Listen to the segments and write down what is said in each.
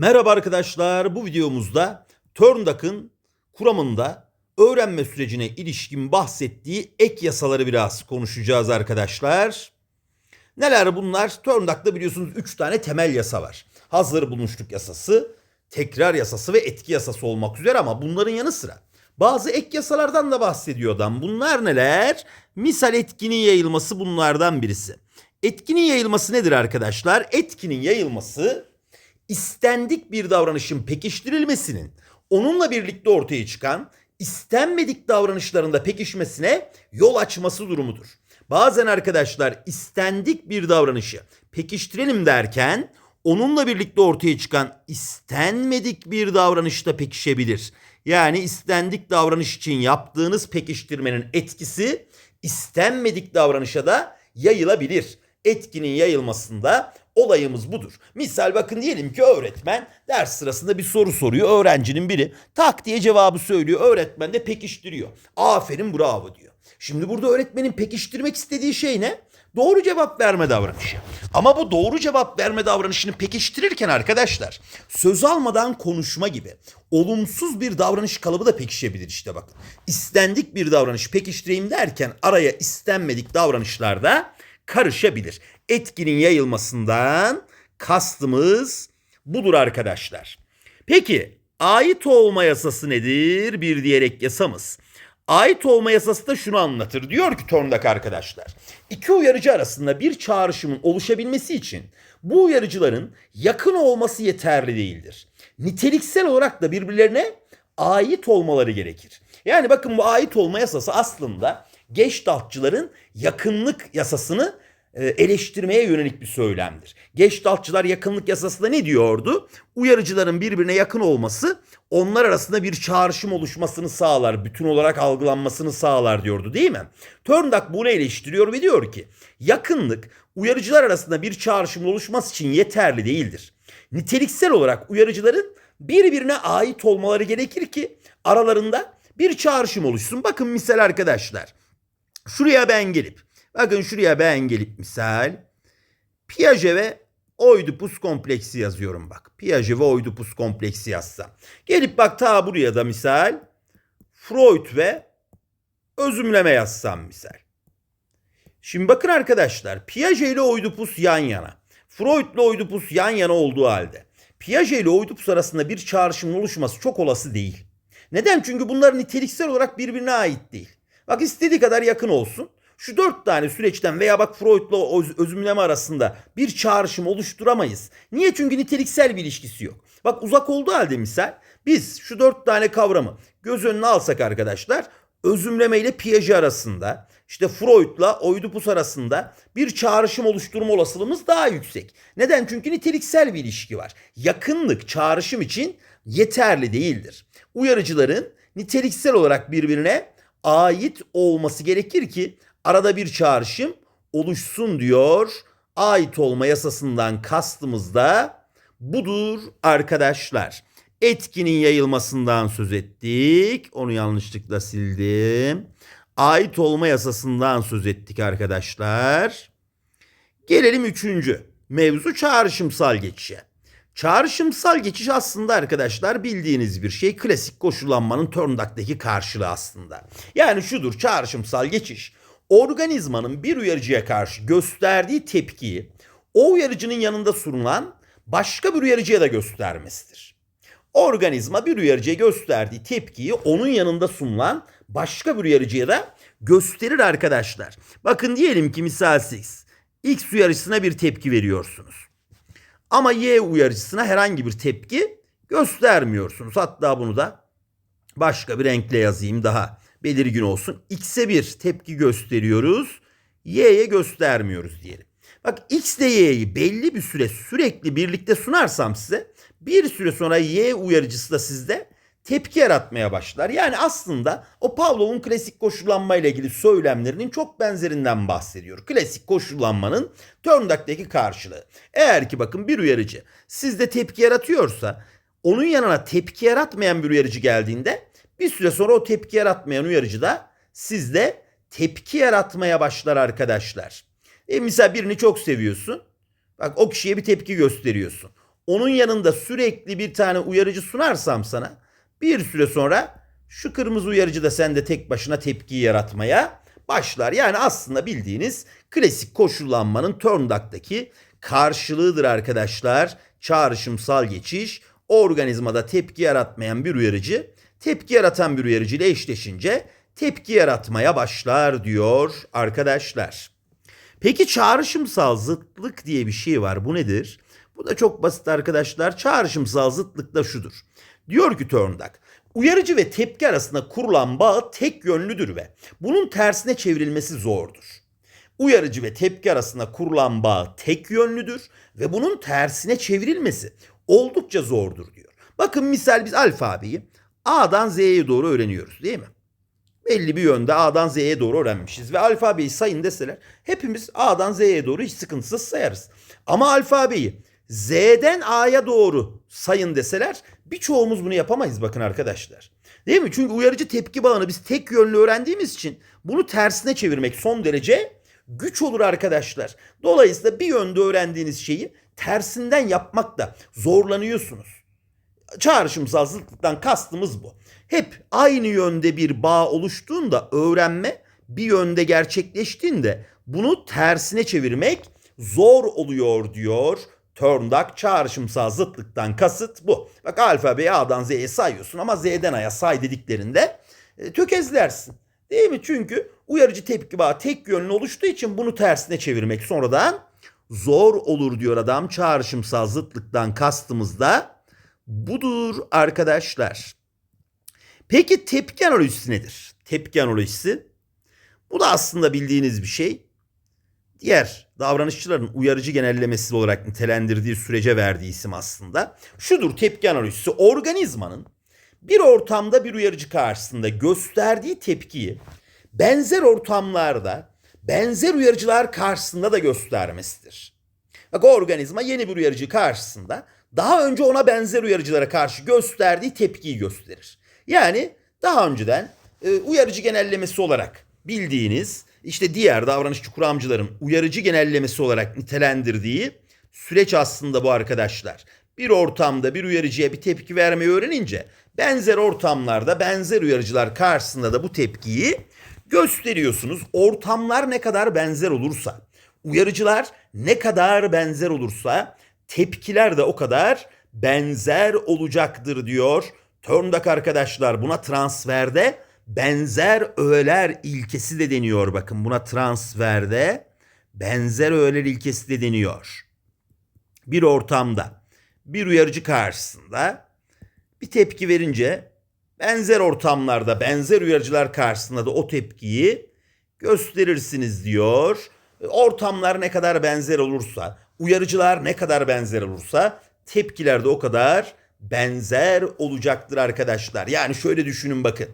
Merhaba arkadaşlar. Bu videomuzda Turndak'ın kuramında öğrenme sürecine ilişkin bahsettiği ek yasaları biraz konuşacağız arkadaşlar. Neler bunlar? Turndak'ta biliyorsunuz 3 tane temel yasa var. Hazır bulunuşluk yasası, tekrar yasası ve etki yasası olmak üzere ama bunların yanı sıra bazı ek yasalardan da bahsediyor adam. Bunlar neler? Misal etkinin yayılması bunlardan birisi. Etkinin yayılması nedir arkadaşlar? Etkinin yayılması istendik bir davranışın pekiştirilmesinin onunla birlikte ortaya çıkan istenmedik davranışların da pekişmesine yol açması durumudur. Bazen arkadaşlar istendik bir davranışı pekiştirelim derken onunla birlikte ortaya çıkan istenmedik bir davranış da pekişebilir. Yani istendik davranış için yaptığınız pekiştirmenin etkisi istenmedik davranışa da yayılabilir. Etkinin yayılmasında olayımız budur. Misal bakın diyelim ki öğretmen ders sırasında bir soru soruyor. Öğrencinin biri tak diye cevabı söylüyor. Öğretmen de pekiştiriyor. Aferin bravo diyor. Şimdi burada öğretmenin pekiştirmek istediği şey ne? Doğru cevap verme davranışı. Ama bu doğru cevap verme davranışını pekiştirirken arkadaşlar söz almadan konuşma gibi olumsuz bir davranış kalıbı da pekişebilir işte bakın. İstendik bir davranış pekiştireyim derken araya istenmedik davranışlar da karışabilir. Etkinin yayılmasından kastımız budur arkadaşlar. Peki ait olma yasası nedir? Bir diğer ek yasamız. Ait olma yasası da şunu anlatır. Diyor ki Thorndike arkadaşlar. İki uyarıcı arasında bir çağrışımın oluşabilmesi için bu uyarıcıların yakın olması yeterli değildir. Niteliksel olarak da birbirlerine ait olmaları gerekir. Yani bakın bu ait olma yasası aslında Geçtaltçıların yakınlık yasasını e, eleştirmeye yönelik bir söylemdir. Geçtaltçılar yakınlık yasasında ne diyordu? Uyarıcıların birbirine yakın olması onlar arasında bir çağrışım oluşmasını sağlar, bütün olarak algılanmasını sağlar diyordu değil mi? Thorndike bunu eleştiriyor ve diyor ki yakınlık uyarıcılar arasında bir çağrışım oluşması için yeterli değildir. Niteliksel olarak uyarıcıların birbirine ait olmaları gerekir ki aralarında bir çağrışım oluşsun. Bakın misal arkadaşlar. Şuraya ben gelip, bakın şuraya ben gelip misal Piaget ve Oidipus kompleksi yazıyorum bak. Piaget ve Oidipus kompleksi yazsam. Gelip bak ta buraya da misal Freud ve özümleme yazsam misal. Şimdi bakın arkadaşlar Piaget ile Oidipus yan yana. Freud ile Oidipus yan yana olduğu halde Piaget ile Oidipus arasında bir çağrışımın oluşması çok olası değil. Neden? Çünkü bunlar niteliksel olarak birbirine ait değil. Bak istediği kadar yakın olsun. Şu dört tane süreçten veya bak Freud'la öz, özümleme arasında bir çağrışım oluşturamayız. Niye? Çünkü niteliksel bir ilişkisi yok. Bak uzak olduğu halde misal biz şu dört tane kavramı göz önüne alsak arkadaşlar özümleme ile Piaget arasında işte Freud'la Oidipus arasında bir çağrışım oluşturma olasılığımız daha yüksek. Neden? Çünkü niteliksel bir ilişki var. Yakınlık çağrışım için yeterli değildir. Uyarıcıların niteliksel olarak birbirine ait olması gerekir ki arada bir çağrışım oluşsun diyor. Ait olma yasasından kastımız da budur arkadaşlar. Etkinin yayılmasından söz ettik. Onu yanlışlıkla sildim. Ait olma yasasından söz ettik arkadaşlar. Gelelim üçüncü. Mevzu çağrışımsal geçişe. Çağrışımsal geçiş aslında arkadaşlar bildiğiniz bir şey. Klasik koşullanmanın Thorndike'daki karşılığı aslında. Yani şudur çağrışımsal geçiş. Organizmanın bir uyarıcıya karşı gösterdiği tepkiyi o uyarıcının yanında sunulan başka bir uyarıcıya da göstermesidir. Organizma bir uyarıcıya gösterdiği tepkiyi onun yanında sunulan başka bir uyarıcıya da gösterir arkadaşlar. Bakın diyelim ki misal siz X uyarıcısına bir tepki veriyorsunuz. Ama Y uyarıcısına herhangi bir tepki göstermiyorsunuz. Hatta bunu da başka bir renkle yazayım daha belirgin olsun. X'e bir tepki gösteriyoruz. Y'ye göstermiyoruz diyelim. Bak X ile Y'yi belli bir süre sürekli birlikte sunarsam size bir süre sonra Y uyarıcısı da sizde tepki yaratmaya başlar. Yani aslında o Pavlov'un klasik koşullanma ile ilgili söylemlerinin çok benzerinden bahsediyor. Klasik koşullanmanın Thorndike'daki karşılığı. Eğer ki bakın bir uyarıcı sizde tepki yaratıyorsa onun yanına tepki yaratmayan bir uyarıcı geldiğinde bir süre sonra o tepki yaratmayan uyarıcı da sizde tepki yaratmaya başlar arkadaşlar. E mesela birini çok seviyorsun. Bak o kişiye bir tepki gösteriyorsun. onun yanında sürekli bir tane uyarıcı sunarsam sana bir süre sonra şu kırmızı uyarıcı da sende tek başına tepkiyi yaratmaya başlar. Yani aslında bildiğiniz klasik koşullanmanın Turndag'daki karşılığıdır arkadaşlar. Çağrışımsal geçiş organizmada tepki yaratmayan bir uyarıcı tepki yaratan bir uyarıcı ile eşleşince tepki yaratmaya başlar diyor arkadaşlar. Peki çağrışımsal zıtlık diye bir şey var. Bu nedir? Bu da çok basit arkadaşlar. Çağrışımsal zıtlık da şudur. Diyor ki Thorndike, uyarıcı ve tepki arasında kurulan bağ tek yönlüdür ve bunun tersine çevrilmesi zordur. Uyarıcı ve tepki arasında kurulan bağ tek yönlüdür ve bunun tersine çevrilmesi oldukça zordur diyor. Bakın misal biz alfabeyi A'dan Z'ye doğru öğreniyoruz değil mi? belli bir yönde A'dan Z'ye doğru öğrenmişiz. Ve alfabeyi sayın deseler hepimiz A'dan Z'ye doğru hiç sıkıntısız sayarız. Ama alfabeyi Z'den A'ya doğru sayın deseler birçoğumuz bunu yapamayız bakın arkadaşlar. Değil mi? Çünkü uyarıcı tepki bağını biz tek yönlü öğrendiğimiz için bunu tersine çevirmek son derece güç olur arkadaşlar. Dolayısıyla bir yönde öğrendiğiniz şeyi tersinden yapmakta zorlanıyorsunuz. Çağrışımsal zıtlıktan kastımız bu. Hep aynı yönde bir bağ oluştuğunda öğrenme bir yönde gerçekleştiğinde bunu tersine çevirmek zor oluyor diyor. Turndike çağrışımsal zıtlıktan kasıt bu. Bak alfabeyi A'dan Z'ye sayıyorsun ama Z'den A'ya say dediklerinde e, tökezlersin. Değil mi? Çünkü uyarıcı tepki bağı tek yönlü oluştuğu için bunu tersine çevirmek sonradan zor olur diyor adam. Çağrışımsal zıtlıktan kastımız da budur arkadaşlar. Peki tepki analojisi nedir? Tepki analojisi bu da aslında bildiğiniz bir şey. Diğer davranışçıların uyarıcı genellemesi olarak nitelendirdiği sürece verdiği isim aslında. Şudur tepki analojisi organizmanın bir ortamda bir uyarıcı karşısında gösterdiği tepkiyi benzer ortamlarda benzer uyarıcılar karşısında da göstermesidir. Bak o organizma yeni bir uyarıcı karşısında daha önce ona benzer uyarıcılara karşı gösterdiği tepkiyi gösterir. Yani daha önceden e, uyarıcı genellemesi olarak bildiğiniz işte diğer davranışçı kuramcıların uyarıcı genellemesi olarak nitelendirdiği süreç aslında bu arkadaşlar. Bir ortamda bir uyarıcıya bir tepki vermeyi öğrenince benzer ortamlarda benzer uyarıcılar karşısında da bu tepkiyi gösteriyorsunuz. Ortamlar ne kadar benzer olursa, uyarıcılar ne kadar benzer olursa tepkiler de o kadar benzer olacaktır diyor. Turndike arkadaşlar buna transferde benzer öğeler ilkesi de deniyor. Bakın buna transferde benzer öğeler ilkesi de deniyor. Bir ortamda bir uyarıcı karşısında bir tepki verince benzer ortamlarda benzer uyarıcılar karşısında da o tepkiyi gösterirsiniz diyor. Ortamlar ne kadar benzer olursa, uyarıcılar ne kadar benzer olursa tepkiler de o kadar benzer olacaktır arkadaşlar. Yani şöyle düşünün bakın.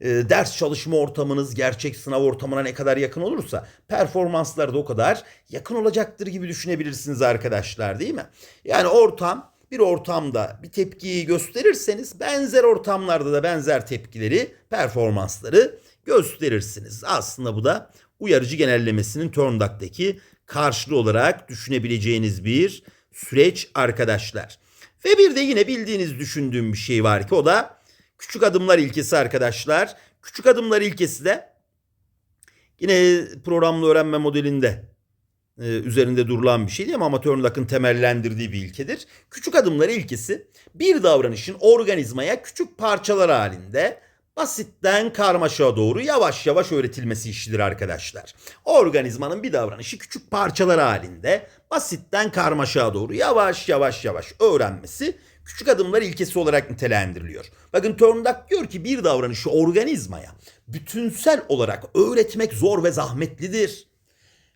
E, ders çalışma ortamınız gerçek sınav ortamına ne kadar yakın olursa performanslar da o kadar yakın olacaktır gibi düşünebilirsiniz arkadaşlar değil mi? Yani ortam bir ortamda bir tepkiyi gösterirseniz benzer ortamlarda da benzer tepkileri, performansları gösterirsiniz. Aslında bu da uyarıcı genellemesinin Turndag'daki karşılığı olarak düşünebileceğiniz bir süreç arkadaşlar. Ve bir de yine bildiğiniz düşündüğüm bir şey var ki o da küçük adımlar ilkesi arkadaşlar. Küçük adımlar ilkesi de yine programlı öğrenme modelinde e, üzerinde durulan bir şey değil mi? Ama Turndike'ın temellendirdiği bir ilkedir. Küçük adımlar ilkesi bir davranışın organizmaya küçük parçalar halinde basitten karmaşa doğru yavaş yavaş öğretilmesi işidir arkadaşlar. Organizmanın bir davranışı küçük parçalar halinde basitten karmaşa doğru yavaş yavaş yavaş öğrenmesi küçük adımlar ilkesi olarak nitelendiriliyor. Bakın Thorndike diyor ki bir davranışı organizmaya bütünsel olarak öğretmek zor ve zahmetlidir.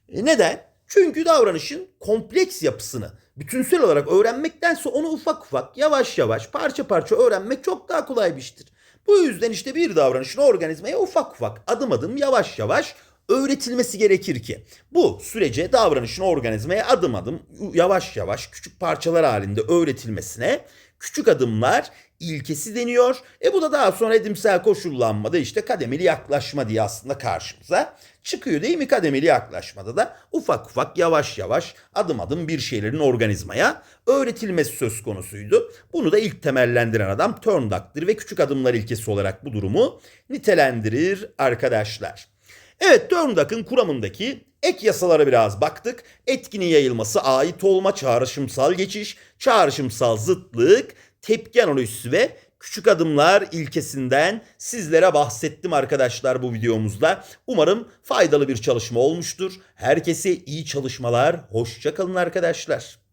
E neden? Çünkü davranışın kompleks yapısını bütünsel olarak öğrenmektense onu ufak ufak, yavaş yavaş, parça parça öğrenmek çok daha kolay bir iştir. Bu yüzden işte bir davranışın organizmaya ufak ufak, adım adım, yavaş yavaş öğretilmesi gerekir ki bu sürece davranışın organizmaya adım adım, yavaş yavaş, küçük parçalar halinde öğretilmesine küçük adımlar ilkesi deniyor. E bu da daha sonra edimsel koşullanmada işte kademeli yaklaşma diye aslında karşımıza çıkıyor değil mi? Kademeli yaklaşmada da ufak ufak yavaş yavaş adım adım bir şeylerin organizmaya öğretilmesi söz konusuydu. Bunu da ilk temellendiren adam Thorndike'dır ve küçük adımlar ilkesi olarak bu durumu nitelendirir arkadaşlar. Evet Thorndike'ın kuramındaki ek yasalara biraz baktık. Etkinin yayılması, ait olma, çağrışımsal geçiş, çağrışımsal zıtlık, tepki analojisi ve küçük adımlar ilkesinden sizlere bahsettim arkadaşlar bu videomuzda. Umarım faydalı bir çalışma olmuştur. Herkese iyi çalışmalar. Hoşçakalın arkadaşlar.